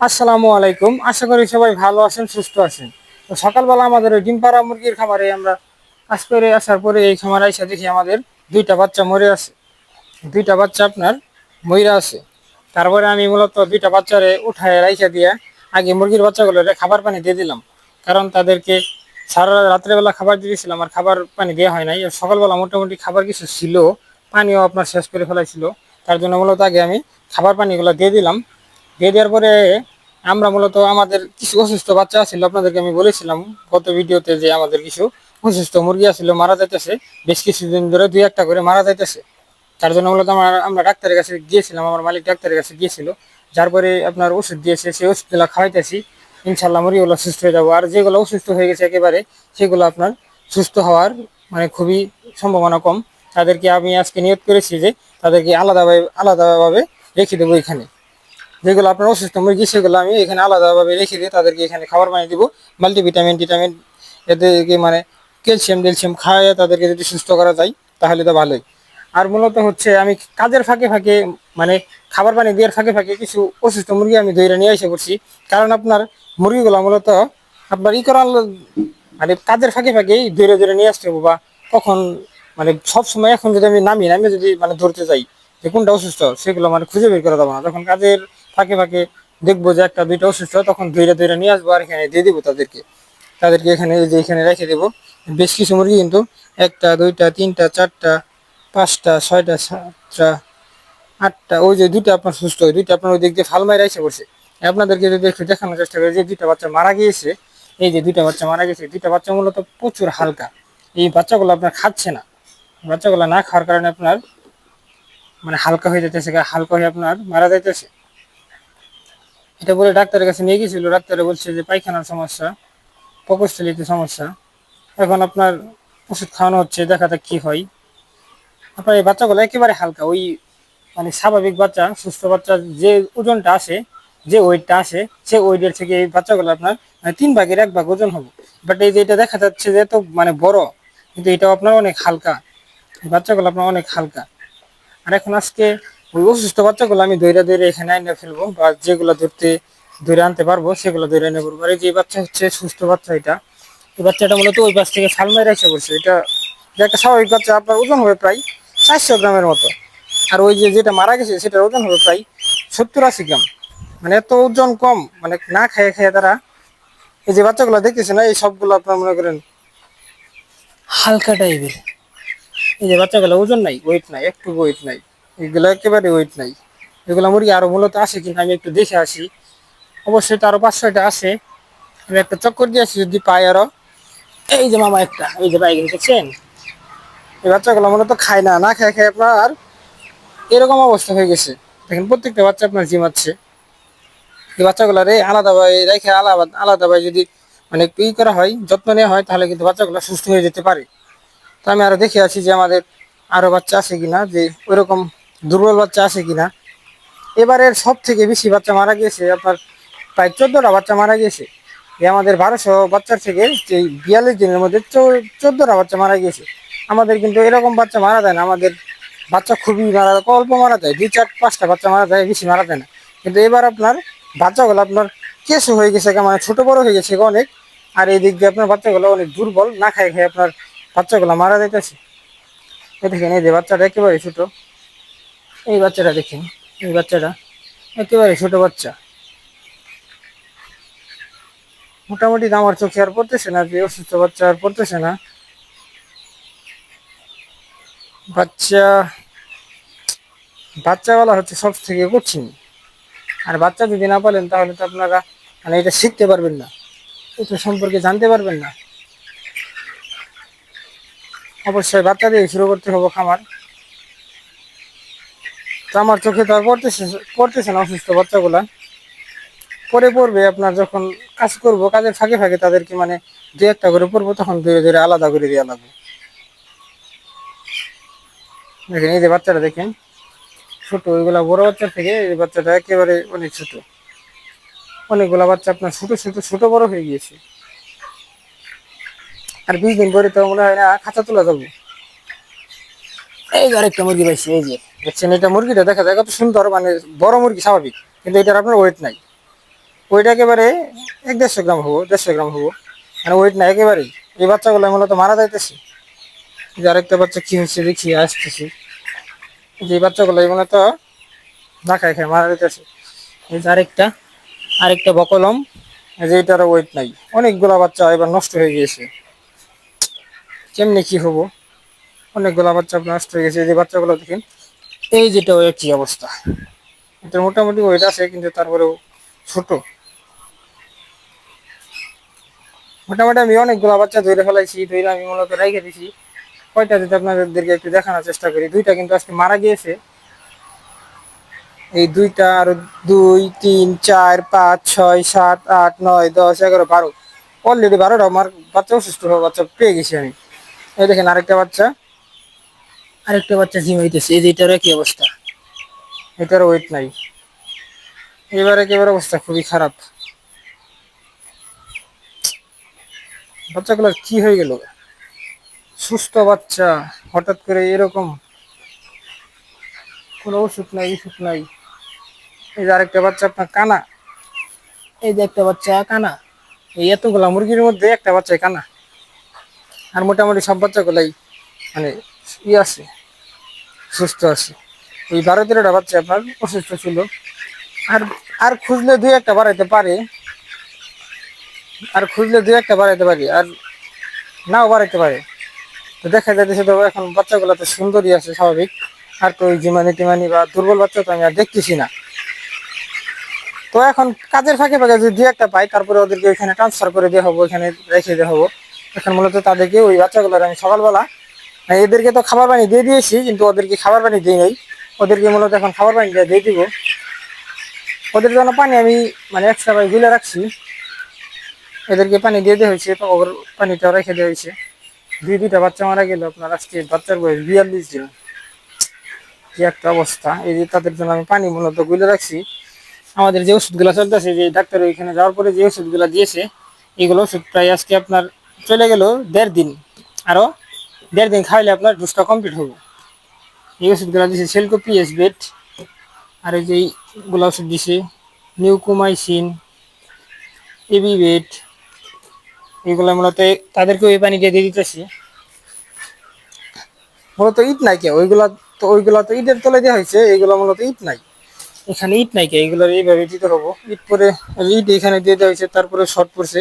আসসালামু আলাইকুম। আশা করি সবাই ভালো আছেন, সুস্থ আছেন। তো সকালবেলা আমাদের ওই ডিম পাড়া মুরগির খামারে আমরা কাজ করে আসার পরে এই খামারে এসে দেখি আমাদের দুইটা বাচ্চা মরে আছে। দুইটা বাচ্চা আপনার ময়রা আছে। তারপরে আমি মূলত দুইটা বাচ্চারে উঠায় রাইখা দিয়ে আগে মুরগির বাচ্চাগুলোরে খাবার পানি দিয়ে দিলাম। কারণ তাদেরকে সারা রাত্রেবেলা খাবার দিয়েছিলাম, আর খাবার পানি দেওয়া হয় নাই। সকালবেলা মোটামুটি খাবার কিছু ছিল, পানিও আপনার শেষ করে ফেলাইছিল। তার জন্য মূলত আগে আমি খাবার পানিগুলো দিয়ে দিলাম। দিয়ে দেওয়ার পরে আমরা মূলত আমাদের কিছু অসুস্থ বাচ্চা ছিল আপনাদেরকে আমি বলেছিলাম গত ভিডিওতে যে আমাদের কিছু অসুস্থ মুরগি আছিল, মারা যাইতেছে। বেশ কিছুদিন ধরে দুই একটা করে মারা যাইতেছে। তার জন্য মূলত আমরা আমরা ডাক্তারের কাছে গিয়েছিলাম, আমার মালিক ডাক্তারের কাছে গিয়েছিল। যার পরে আপনার ওষুধ দিয়েছে, সেই ওষুধগুলো খাওয়াইতেছি। ইনশাল্লাহ মুরগিগুলো সুস্থ হয়ে যাব। আর যেগুলো অসুস্থ হয়ে গেছে একেবারে, সেগুলো আপনার সুস্থ হওয়ার মানে খুবই সম্ভাবনা কম। তাদেরকে আমি আজকে নিয়োগ করেছি যে তাদেরকে আলাদাভাবে আলাদাভাবে রেখে দেবো এখানে। যেগুলো আপনার অসুস্থ মুরগি, সেগুলো আমি এখানে আলাদাভাবে রেখে দিয়ে তাদেরকে এখানে খাবার বানিয়ে দিব। মাল্টিভিটামিন, টিটামিন, এদেরকে মানে ক্যালসিয়াম ক্যালসিয়াম খাওয়ায় তাদেরকে যদি সুস্থ করা যায়, তাহলে তো ভালোই। আর মূলত হচ্ছে আমি কাজের ফাঁকে ফাঁকে মানে খাবার পানি দেওয়ার ফাঁকে ফাঁকে কিছু অসুস্থ মুরগি আমি ধরে নিয়ে এসে করছি কারণ আপনার মুরগিগুলো মূলত আপনার ই করার মানে কাজের ফাঁকে ফাঁকেই ধরে ধরে নিয়ে আসতে হবে বা কখন মানে সব সময় এখন যদি আমি নামি নামে যদি মানে ধরতে যাই যে কোনটা অসুস্থ, সেগুলো মানে খুঁজে বের করে দেবো না। যখন কাজের ফাঁকে ফাঁকে দেখব যে একটা দুইটা অসুস্থ, তখন দুইটা দুইটা নিয়ে আসব আর এখানে দিয়ে দিবো তাদেরকে। তাদেরকে এখানে যে এখানে রেখে দেবো। বেশ কিছু মুরগি কিন্তু একটা, দুইটা, তিনটা, চারটা, পাঁচটা, ছয়টা, সাতটা, আটটা, ওই যে দুইটা আপনার সুস্থ, ওই দুইটা আপনার ওই দিক দিয়ে ফালমাই রাইসে পড়ছে। আপনাদেরকে যদি একটু দেখানোর চেষ্টা করি যে দুইটা বাচ্চা মারা গিয়েছে, এই যে দুইটা বাচ্চা মারা গেছে দুইটা বাচ্চা মূলত প্রচুর হালকা। এই বাচ্চাগুলো আপনার খাচ্ছে না। বাচ্চাগুলো না খাওয়ার কারণে আপনার মানে হালকা হয়ে যেতেছে হালকা হয়ে আপনার মারা যাইতেছে। এটা বলে ডাক্তারের কাছে নিয়ে গেছিল ডাক্তারে বলছে যে পায়খানার সমস্যা পকস্থলিতে সমস্যা। এখন আপনার ওষুধ খাওয়ানো হচ্ছে, দেখা যাক কি হয়। আপনার এই বাচ্চাগুলো একেবারে হালকা, ওই মানে স্বাভাবিক বাচ্চা, সুস্থ বাচ্চা, যে ওজনটা আসে যে ওয়েটটা আসে সে ওয়েটের থেকে এই বাচ্চাগুলো আপনার মানে তিন ভাগের এক ভাগ ওজন হবে। বাট এই যে এটা দেখা যাচ্ছে যে এত মানে বড়, কিন্তু এটাও আপনার অনেক হালকা। বাচ্চাগুলো আপনার অনেক হালকা। আর এখন আজকে ওই অসুস্থ বাচ্চাগুলো আমি দৈরা দৈরে এখানে এনে ফেলব বা যেগুলো ধরতে ধরে আনতে পারব, সেগুলো ধরে এনে করব। আর এই যে বাচ্চা হচ্ছে, সুস্থ বাচ্চা এটা, এই বাচ্চাটা মূলত ওই পাশ থেকে সালমাই রাখছে বলছে এটা যে একটা স্বাভাবিক বাচ্চা, আপনার ওজন হবে প্রায় চারশো গ্রামের মতো। আর ওই যে যেটা মারা গেছে, সেটার ওজন হবে প্রায় সত্তর আশি গ্রাম। মানে এত ওজন কম মানে না খেয়ে খেয়ে তারা এই যে বাচ্চাগুলো দেখতেছে না, এই সবগুলো আপনার মনে করেন হালকা টাইপের এই যে বাচ্চাগুলো ওজন নাই ওয়েট নাই, একটু ওয়েট নাই। এগুলো একেবারে ওয়েট নাই। এগুলো মুরগি আরও মূলত আসে কিনা আমি একটু দেখে আসি। অবশ্যই তো আরও পাঁচ ছয়টা আসে আমি একটা চক্কর দিয়ে আসি যদি পাই আরও। এই যে মামা একটা, এই যে বাইক দেখছেন? এই বাচ্চাগুলো মূলত খায় না না খেয়ে খেয়ে আপনার এরকম অবস্থা হয়ে গেছে। দেখেন, প্রত্যেকটা বাচ্চা আপনার জিমাচ্ছে এই বাচ্চাগুলারে আলাদাভাবে রেখে আলাদা, আলাদাভাবে যদি মানে ই করা হয়, যত্ন নেওয়া হয়, তাহলে কিন্তু বাচ্চাগুলো সুস্থ হয়ে যেতে পারে। তো আমি আরও দেখে আছি যে আমাদের আরও বাচ্চা আছে কিনা, যে ওইরকম দুর্বল বাচ্চা আছে কিনা? এবারের সব থেকে বেশি বাচ্চা মারা গিয়েছে আপনার প্রায় চোদ্দটা বাচ্চা মারা গিয়েছে। আমাদের বারোশো বাচ্চার থেকে যে বিয়াল্লিশ দিনের মধ্যে চোদ্দটা বাচ্চা মারা গিয়েছে। আমাদের কিন্তু এরকম বাচ্চা মারা যায় না। আমাদের বাচ্চা খুবই মারা, অল্প মারা যায়। দুই, চার, পাঁচটা বাচ্চা মারা যায়, বেশি মারা যায় না। কিন্তু এবার আপনার বাচ্চাগুলো আপনার কেসও হয়ে গেছে মানে ছোট বড় হয়ে গেছে অনেক। আর এই দিক দিয়ে আপনার বাচ্চাগুলো অনেক দুর্বল। না খাই খেয়ে আপনার বাচ্চাগুলো মারা যাইতেছে। দেখেন, এই যে বাচ্চাটা একেবারে ছোট। এই বাচ্চাটা দেখেন, এই বাচ্চাটা একেবারে ছোট বাচ্চা। মোটামুটি আমার চোখে আর পড়তেছে না, যে অসুস্থ বাচ্চা আর পড়তেছে না। বাচ্চা, বাচ্চাওয়ালা হচ্ছে সব থেকে কঠিন। আর বাচ্চা যদি না পারেন তাহলে তো আপনারা মানে এটা শিখতে পারবেন না। এটা সম্পর্কে জানতে পারবেন না। অবশ্যই বাচ্চা দিয়ে শুরু করতে হবে খামার। আমার চোখে তো আর পড়তেছে পড়তেছে না অসুস্থ বাচ্চাগুলা। পরে পড়বে আপনার যখন কাজ করব, কাজের ফাঁকে ফাঁকে তাদেরকে মানে দু একটা করে পড়ব, তখন ধীরে ধীরে আলাদা করে দেওয়া লাগবে। দেখেন, এই যে বাচ্চাটা দেখেন, ছোট, ওইগুলা বড় বাচ্চা থেকে এই বাচ্চাটা একেবারে অনেক ছোট। অনেকগুলা বাচ্চা আপনার ছোট ছোট ছোট বড় হয়ে গিয়েছে। আর বিশ দিন পরে তো মনে হয় না খাঁচা তোলা যাব। এই যে আরেকটা মুরগি পাইছি, এই যে দেখছেন, এটা মুরগিটা দেখা যায় কত সুন্দর মানে বড় মুরগি স্বাভাবিক, কিন্তু এটার আপনার ওয়েট নাই। ওয়েট একেবারে এক দেড়শো গ্রাম হব, দেড়শো গ্রাম হব। মানে ওয়েট নাই, একেবারেই। এই বাচ্চাগুলো মূলত মারা যাইতেছে। যে আরেকটা বাচ্চা কি হচ্ছে দেখি, আসতেছি। যে বাচ্চাগুলো এগুলো তো না খায় খায় মারা যাইতেছে। এই যে আরেকটা আরেকটা বকলম। যে এটারও ওয়েট নাই। অনেকগুলা বাচ্চা এবার নষ্ট হয়ে গিয়েছে। কেমনি কি হব? অনেকগুলা বাচ্চা নষ্ট হয়ে গেছে। যে বাচ্চাগুলো দেখেন, এই যেটা ওই কি অবস্থা। এটা মোটামুটি ওয়েট আছে, কিন্তু তারপরেও ছোট। মোটামুটি আমি অনেকগুলো বাচ্চা ধরে ফেলাইছি, ধরে আমি মূলত রেখে দিছি। কয়টা যদি আপনাদেরকে একটু দেখানোর চেষ্টা করি, দুইটা কিন্তু আজকে মারা গিয়েছে। এই দুইটা আর দুই, তিন, চার, পাঁচ, ছয়, সাত, আট, নয়, দশ, এগারো, বারো। অলরেডি বারোটা আমার বাচ্চা অসুস্থ হওয়া বাচ্চা পেয়ে গেছি আমি। এই দেখেন আরেকটা বাচ্চা। আরেকটা বাচ্চা জিম হইতেছে, এই যে এটারও একই অবস্থা। এটার ওয়েট নাই। এবার একেবারে অবস্থা খুবই খারাপ। বাচ্চাগুলোর কি হয়ে গেল? সুস্থ বাচ্চা, হঠাৎ করে এরকম কোনো ওষুধ নাই ওষুধ নাই। এই যে আরেকটা বাচ্চা আপনার কানা। এই যে একটা বাচ্চা কানা। এই এতগুলা মুরগির মধ্যে একটা বাচ্চা কানা। আর মোটামুটি সব বাচ্চাগুলাই মানে ইয়ে আছে। সুস্থ আছে। ওই বারো তেরোটা বাচ্চা আপনার অসুস্থ ছিল, আর আর খুঁজলে দুই একটা বাড়াইতে পারে। আর খুঁজলে দুই একটা বাড়াইতে পারি, আর নাও বাড়াইতে পারে। তো দেখা যাচ্ছে তো এখন বাচ্চাগুলো তো সুন্দরই আছে, স্বাভাবিক। আর তো ওই জিমানি টিমানি বা দুর্বল বাচ্চা তো আমি আর দেখতেছি না। তো এখন কাজের ফাঁকে ফাঁকে যদি দুই একটা পাই, তারপরে ওদেরকে ওইখানে ট্রান্সফার করে দেওয়া হব, ওইখানে রেখে দেওয়া হব। এখন মূলত তাদেরকে ওই বাচ্চাগুলোর আমি সকালবেলা এদেরকে তো খাবার পানি দিয়ে দিয়েছি, কিন্তু ওদেরকে খাবার পানি দিই নাই। ওদেরকে মূলত এখন খাবার পানি দিয়ে দিব। ওদের জন্য পানি আমি মানে এক্সট্রা ভাবে গুলে রাখছি। এদেরকে পানি দিয়ে দেওয়া হয়েছে ওর পানিটাও রেখে দেওয়া হয়েছে। দুই, দুইটা বাচ্চা মারা গেল, আপনার আজকে বাচ্চার বয়স বিয়াল্লিশ দিন। কি একটা অবস্থা, এই যে তাদের জন্য আমি পানি মূলত গুলে রাখছি। আমাদের যে ওষুধগুলো চলতেছে, যে ডাক্তার ওইখানে যাওয়ার পরে যে ওষুধগুলো দিয়েছে, এগুলো ওষুধ প্রায় আজকে আপনার চলে গেল দেড় দিন। আরও দেড় দিন খাইলে আপনার ডোজটা কমপ্লিট হবে এই ওষুধগুলো দিয়েছে সেলকো পিএস বেড, আর এই যে এইগুলো ওষুধ দিছে নিউকোমাইসিন এবি বেড, এগুলো মূলত তাদেরকে ওই পানি দিয়ে দিতেছি। মূলত ইট নাই কে? ওইগুলা তো ওইগুলা তো ইটের তলে দেওয়া হয়েছে এইগুলো মূলত ইট নাই। এখানে ইট নাই কে? এইগুলোর এইভাবে দিতে হব ইট পরে ইট এখানে দিয়ে দেওয়া হয়েছে, তারপরে শর্ট পড়ছে,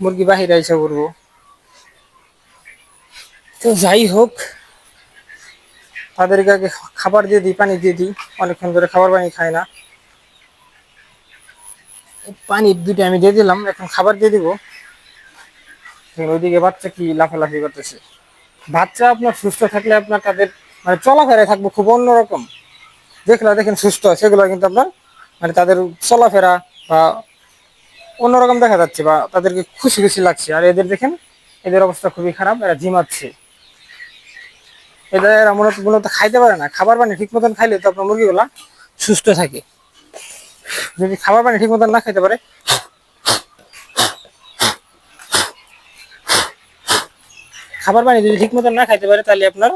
মুরগি বাহিরে এসে পড়ব। তো যাই হোক, তাদেরকে আগে খাবার দিয়ে দিই, পানি দিয়ে দিই। অনেকক্ষণ ধরে খাবার পানি খায় না। পানি দুটো আমি দিয়ে দিলাম, এখন খাবার দিয়ে দিব। ওইদিকে বাচ্চা কি লাফালাফি করতেছে। বাচ্চা আপনার সুস্থ থাকলে আপনার তাদের মানে চলাফেরায় থাকব খুব অন্যরকম। দেখলে দেখেন সুস্থ, সেগুলো কিন্তু আপনার মানে তাদের চলাফেরা বা অন্যরকম দেখা যাচ্ছে বা তাদেরকে খুশি খুশি লাগছে। আর এদের দেখেন, এদের অবস্থা খুবই খারাপ, এরা ঝিমাচ্ছে এদের এরা মূলত মূলত খাইতে পারে না। খাবার পানি ঠিক মতন খাইলে তো আপনার মুরগিগুলা সুস্থ থাকে। যদি খাবার পানি ঠিক মতন না খাইতে পারে, খাবার পানি যদি ঠিক মতন না খাইতে পারে, তাহলে আপনার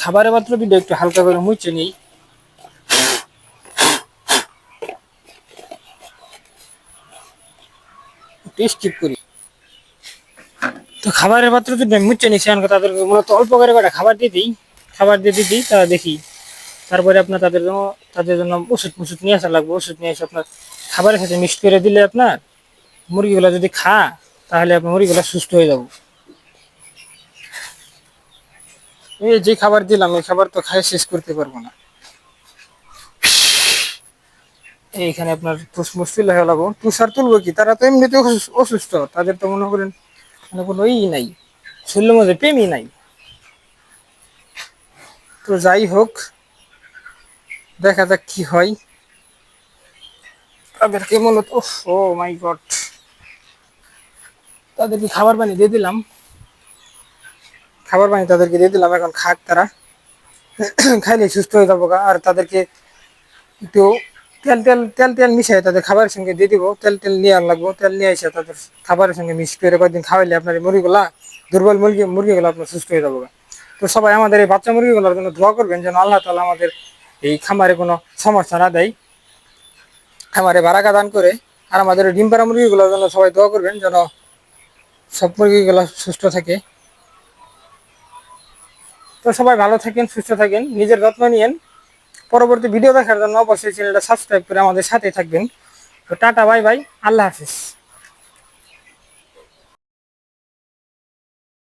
খাবারের মাত্র যদি একটু হালকা করে মুছে নিই। স্কিপ করি। তো খাবারের পাত্র আমি মুচ্ছে নিচ্ছি এখন তাদেরকে মূলত অল্প করে কটা খাবার দিয়ে দিই। খাবার দিয়ে দিই তা দেখি, তারপরে আপনার তাদের জন্য তাদের জন্য ওষুধ ওষুধ নিয়ে আসা লাগবে। ওষুধ নিয়ে এসে আপনার খাবারের সাথে মিক্স করে দিলে আপনার মুরগিগুলো যদি খা, তাহলে আপনার মুরগিগুলো সুস্থ হয়ে যাব। এই যে খাবার দিলাম, এই খাবার তো খাই শেষ করতে পারব না। এইখানে আপনার মুশকিল হয়ে লাগবো। তুষার তুলবো কি? তারা তো এমনিতে অসুস্থ। তাদের তো মনে করেন মানে কোনো ই নাই, শরীরের মধ্যে প্রেমই নাই। তো যাই হোক, দেখা যাক কি হয়। তাদেরকে মূলত ও মাই গড। তাদেরকে খাবার পানি দিয়ে দিলাম। খাবার পানি তাদেরকে দিয়ে দিলাম, এখন খাক তারা। খাইলে সুস্থ হয়ে যাব। আর তাদেরকে একটু তেল তেল তেল তেল মিশাই তাদের খাবারের সঙ্গে দিয়ে দিব। তেল তেল নিয়ে আর লাগবো। তেল নিয়ে এসে তাদের খাবারের সঙ্গে মিক্স করে কয়েকদিন খাওয়াইলে আপনার এই মুরগিগুলা, দুর্বল মুরগি, মুরগিগুলো আপনার সুস্থ হয়ে যাব। তো সবাই আমাদের এই বাচ্চা মুরগিগুলোর জন্য দোয়া করবেন যেন আল্লাহ তালা আমাদের এই খামারে কোনো সমস্যা না দেয়। খামারে বারাকা দান করে। আর আমাদের ডিম পাড়া মুরগিগুলোর জন্য সবাই দোয়া করবেন যেন সব মুরগিগুলো সুস্থ থাকে। তো সবাই ভালো থাকেন, সুস্থ থাকেন, নিজের যত্ন নিয়েন। পরবর্তী ভিডিও দেখার জন্য অবশ্যই চ্যানেলটা সাবস্ক্রাইব করে আমাদের সাথে থাকবেন। তো টাটা বাই বাই আল্লাহ হাফিজ।